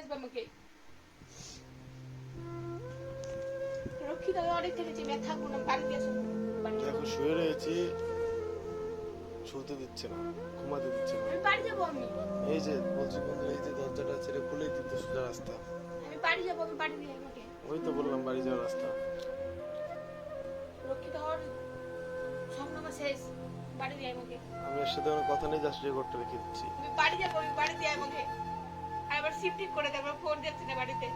আসবে আমাকে। অনেক থেকেছি আমি থাকব না বাড়িতে আসো দেখো শুয়ে রয়েছি শুতে দিচ্ছে না ঘুমাতে দিচ্ছে না। বাড়ি যাব আমি। এই যে বলছি বন্ধু এই যে দরজাটা ছেড়ে খুলেই দিত সোজা রাস্তা। আমি বাড়ি যাব আমি বাড়ি দিয়ে আমাকে। ওই তো বললাম বাড়ি যাওয়ার রাস্তা। রক্ষী দাদার স্বপ্ন আমার শেষ বাড়ি দিয়ে আমাকে। আমি এর সাথে কোনো কথা নেই জাস্ট রেকর্ডটা রেখে দিচ্ছি। আমি বাড়ি যাব আমি বাড়ি দিয়ে আমাকে। আবার ঠিক করে দেবো ফোন যাচ্ছে না বাড়িতে।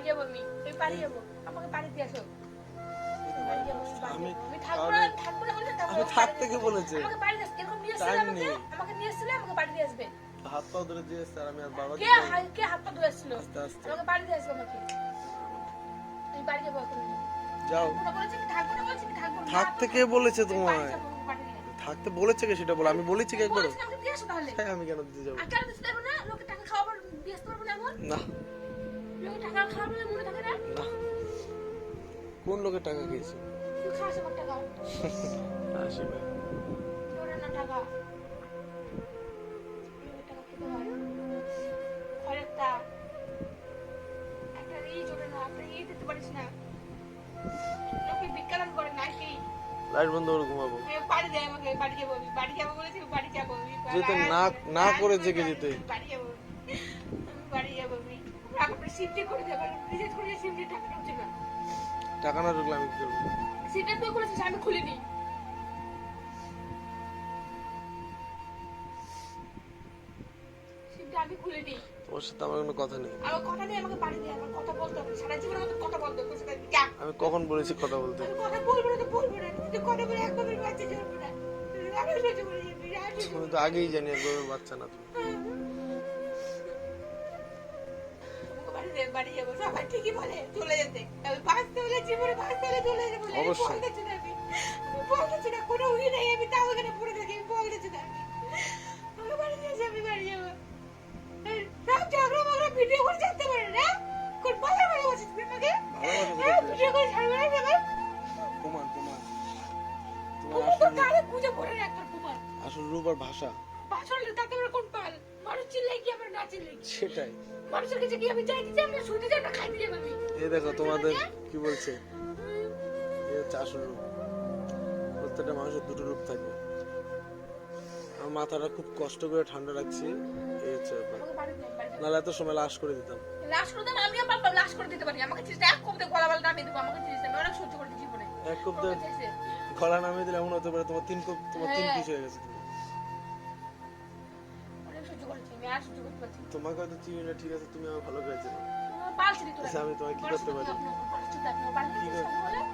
বাড়ি যাব আমি। আমি বাড়ি যাব। আমাকে আসো। আমি থাকতে বলেছে? আমাকে বাড়ি আসবে। এরকম নিয়ে এসেছিলে আমাকে? নেই। আমাকে নিয়ে এসেছিলে আমাকে বাড়ি দিয়ে আসবে। হাত পা ধরে দিয়ে স্যার আমি আর বাবা কে কে হাত পা ধরে এসেছিল? আস্তে আস্তে। আমাকে বাড়ি দিয়ে আসবে আমাকে। আমি বাড়ি যাব এখন। যাও। থাকতে কে বলেছে তোমায়। থাকতে বলেছে কে সেটা বলো? আমি বলেছি কি একবার হ্যাঁ আমি কেন দিতে যাব? না। কোন লোকের টাকা খেয়েছি? করে নাকি লাইট বন্ধ করে ঘুমাবো। যেতে না- না করে জেগে যেতে। বাড়ি যাব। আমি বাড়ি যাব আমি আপনার শিফটে করে দেবো রিচার্জ করে শিফটে টাকা না। টাকা না ঢুকলে আমি কি করব? সেটা তুই করেছিস আমি খুলিনি। খুলিনি। তোমার সাথে আমার কোনো কথা নেই। আমার কথা নেই আমাকে বাড়ি দিয়ে আমার কথা বলতে হবে। সারা জীবন আমাকে কথা বলতে হবে সেটা আমি কখন বলেছি কথা বলতে? আমি কথা বলব না তো বলব না। কিন্তু কথা বলে একবার বাচ্চা চলবে না। আমি সহ্য করে যাবি আর সহ্য আমি তো আগেই জানি একবার বাচ্চা না তুমি। আমাকে বাড়ি যাব। সবাই ঠিকই বলে চলে যেতে। বাঁচতে হলে জীবনে বাঁচতে হলে চলে যাব বলে। আমি। বলতেছি না আমি। আমি বলতেছি না কোনো উই নেই আমি তাও এখানে পড়ে থাকি আমি বলতেছি না আমি। বাড়ি যাচ্ছে আমি বাড়ি যাব। সব ঝগড়া মগড়া ভিডিও করে জানতে পারে না? কোন বাজার বাড়ি বসেছিস তুই আমাকে? ভালোবাসা হ্যাঁ, ভিডিও করে ছাড়বে না প্রমাণ তোমার তোমার তো আসল রূপ- পড়ে না একটা কুমার আসল রূপ আর ভাষা। বাসলে তাতে আমার কোন পাল? মানুষ চিল্লাই কি আমার না চিল্লাই সেটাই। মানুষের কাছে কি আমি আমরা না খাইতে আমি এই দেখো তোমাদের কি বলছে? এই হচ্ছে আসল রূপ প্রত্যেকটা মানুষের দুটো রূপ থাকে আমার মাথাটা খুব কষ্ট করে ঠান্ডা রাখছি এই হচ্ছে ব্যাপার। নাহলে এত সময় লাশ করে দিতাম। লাশ করে লাশ করে দিতে পারি। আমাকে চিন্তা এক কমতে গলা বাল নামিয়ে দেবো আমাকে চিন্তা আমি অনেক সহ্য জীবনে। এক গলা নামিয়ে দিলে এমন হতে পারে তোমার তিন কোপ তোমার তিন হ্যাঁ। পিস হয়ে গেছে। তোমাকে হয়তো চিনি না ঠিক আছে তুমি আমার ভালো ছিঁড়ি আচ্ছা, আমি তোমায় কি করতে পারি?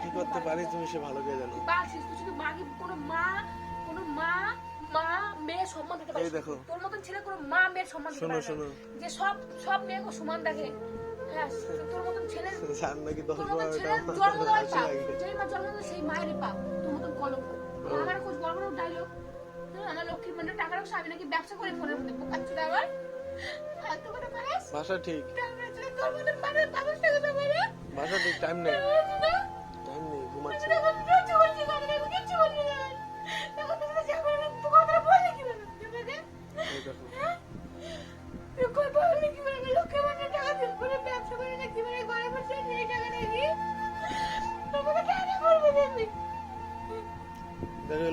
কি করতে পারি তুমি সে ভালো করে জানো? কোনো মা কোনো মা মা মেয়ে সম্মান দিতে। তোর মতন ছেলে কোনো মা মেয়ের সম্মান দিতে শোনো, পারে যে সব সব মেয়েকে সমান দেখে। হ্যাঁ তোর মতন ছেলে জান নাকি তোর মতন বারোটা। জন্ম দেওয়াই পাপ। যেই মা জন্ম সেই মায়েরই পাপ। তোর মতন কলঙ্ক। আমার কোচ বড় বড় ডায়লগ আমার লক্ষ্মীর মানে টাকা রাখছে আমি নাকি ব্যবসা করে ফোনের মধ্যে না ভাষা ঠিক। ভাষা ঠিক টাইম নেই। টাইম নেই ঘুমাচ্ছি।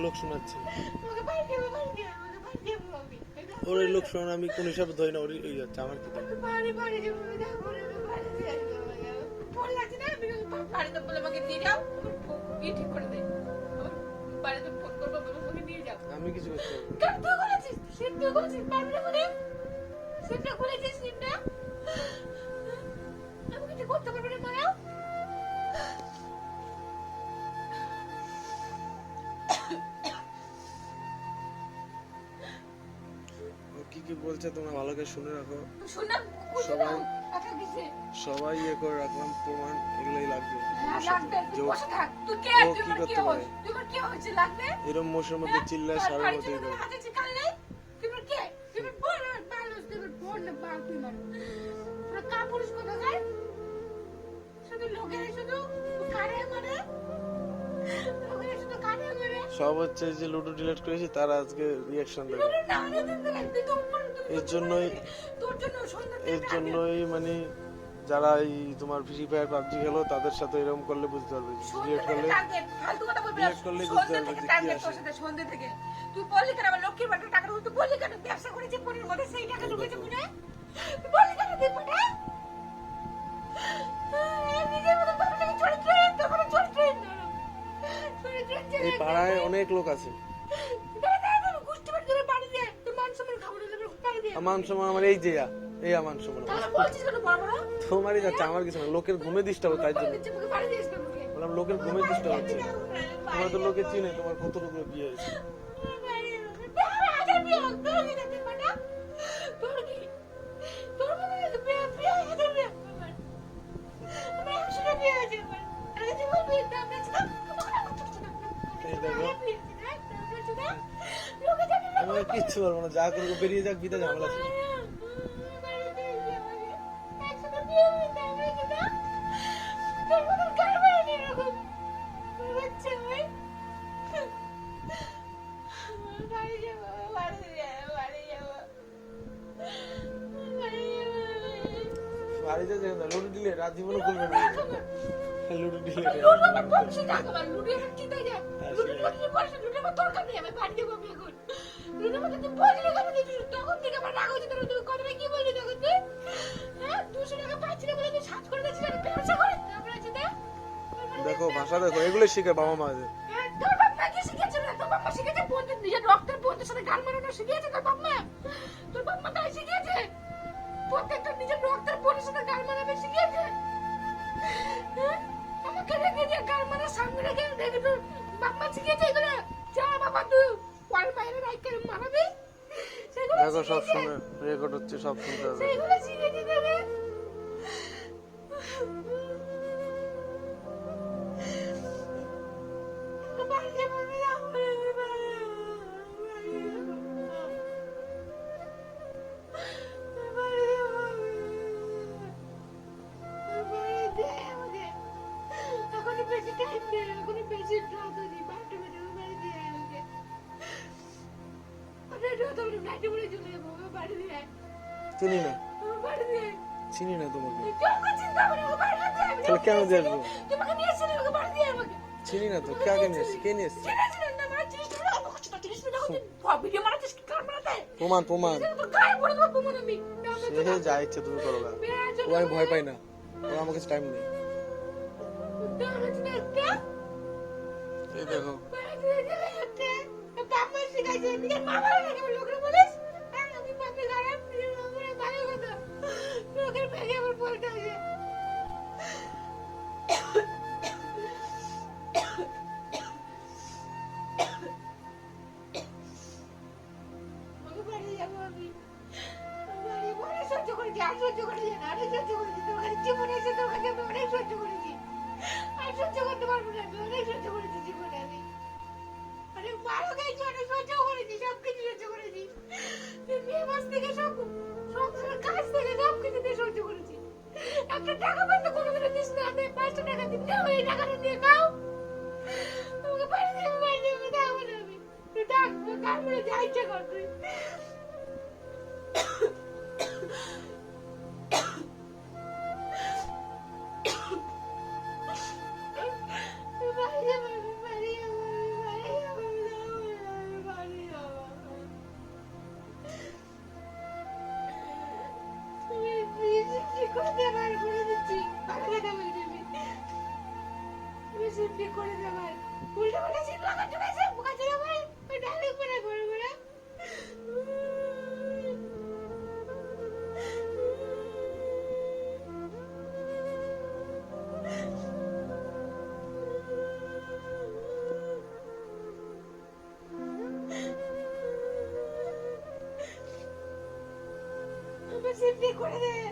লোক শোনাচ্ছে। ওর লোক শোনা আমি কোন হিসাবে ধরি না ওর এই যাচ্ছে আমার কি? আমি বাড়ি বাড়ি যাব, বলছে তোমরা ভালো করে শুনে রাখো। সবাই- সবাই ইয়ে করে রাখলাম প্রমাণ এগুলোই লাগবে। হ্যাঁ, ও তুই কে? করতে পারে? এরম মোষের মধ্যে চিল্লায় তার সারের মধ্যে সব হচ্ছে যে লুডো ডিলিট করেছি তারা আজকে রিয়াকশন দেবে। এর জন্যই- এর জন্যই মানে যারা এই তোমার ফ্রি ফায়ার পাবজি খেলো তাদের সাথে এরকম করলে বুঝতে পারবে ডিলিট করলে করলেই বুঝতে পারবে যে কি আসে। সন্ধ্যে থেকে। তুই বললি কেন আমার লক্ষ্মীর ভান্ডার টাকা তুই বললি কেন ব্যবসা করেছি মধ্যে সেই টাকা ঢুকেছে মনে? তুই বললি কেন তুই পাঠা এই পাড়ায় অনেক লোক আছে। গুষ্টি বাড়ি তোর বাড়ি তোর মান সম্মান আমার এই যে এই বড় বড়? তোমারই যাচ্ছে আমার কিছু না লোকের ঘুমে ডিস্টার্ব তাই জন্য? বললাম লোকের ঘুমে ডিস্টার্ব হচ্ছে তোমার তো লোকে চিনে তোমার কত রূপে বিয়ে হয়েছে আমি আর কিচ্ছু বলব না যা করব বেরিয়ে যাক বিদা ঝামেলা বাড়িতে না লুডো দিলে রাত জীবনে খুলবে না। লুডো দিলে লুডো আমার বংশী টাকা আমার লুডো আমার চিন্তা যায় লুডো লুডো পয়সা লুডো আমার দরকার নেই আমি এখন হ্যাঁ? দেখো। ভাষা দেখো এগুলো শিখে বাবা হ্যাঁ, তোর মা কি শিখেছে রে? তোর বাপ শিখেছে বন্ধু নিজের রক্তের বন্ধুর সাথে গান বানানো শিখিয়েছে তোর বাবা তোর তাই শিখিয়েছে? সব। শুনে রেকর্ড হচ্ছে সব শুনতে হবে কেন? নিয়ে বাড়ি দিয়ে আমাকে। চিনি না তো কাকে নিয়ে এসছি কে নিয়ে এসছি? প্রমাণ প্রমাণ। সে যা ইচ্ছে তুমি করো না ও আমি ভয় পাই না। ও আমার কাছে টাইম নেই? এই দেখো। মা শিখাইছে, নিজের মা ভালো লাগে, বলিস? আমার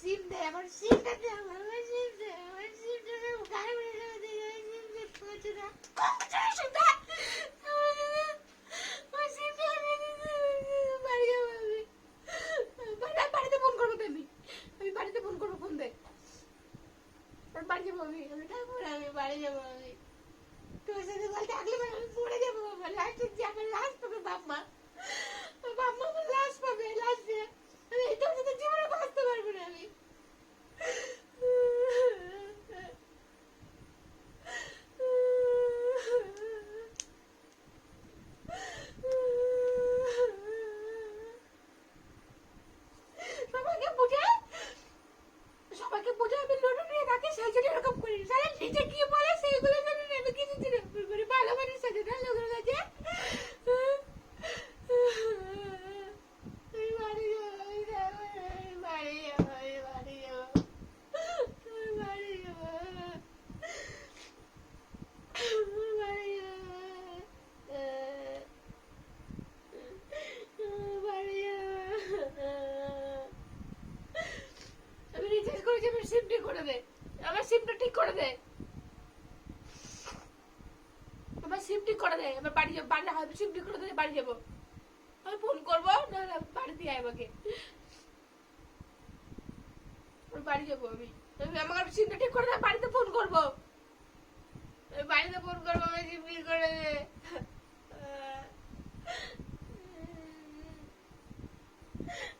সিম দে, আমার সিম দে, আমার সিম দে আমার সিম দে দে বাড়ি যাব আমি। বাড়িতে ফোন আমি। বাড়িতে ফোন ফোন দে। বাড়ি যাব আমি আমি বাড়ি যাব আমি। বাড়ি যাব বাড়ি হবে শিবড়ি করে ধরে বাড়ি যাব। আমি ফোন করব, নাহলে বাড়ি দিয়ে আমাকে বাড়ি যাব আমি। আমাকে চিন্তা ঠিক করে দেয় বাড়িতে ফোন করব। বাড়িতে ফোন করব আমি শিবড়ি করে Yeah.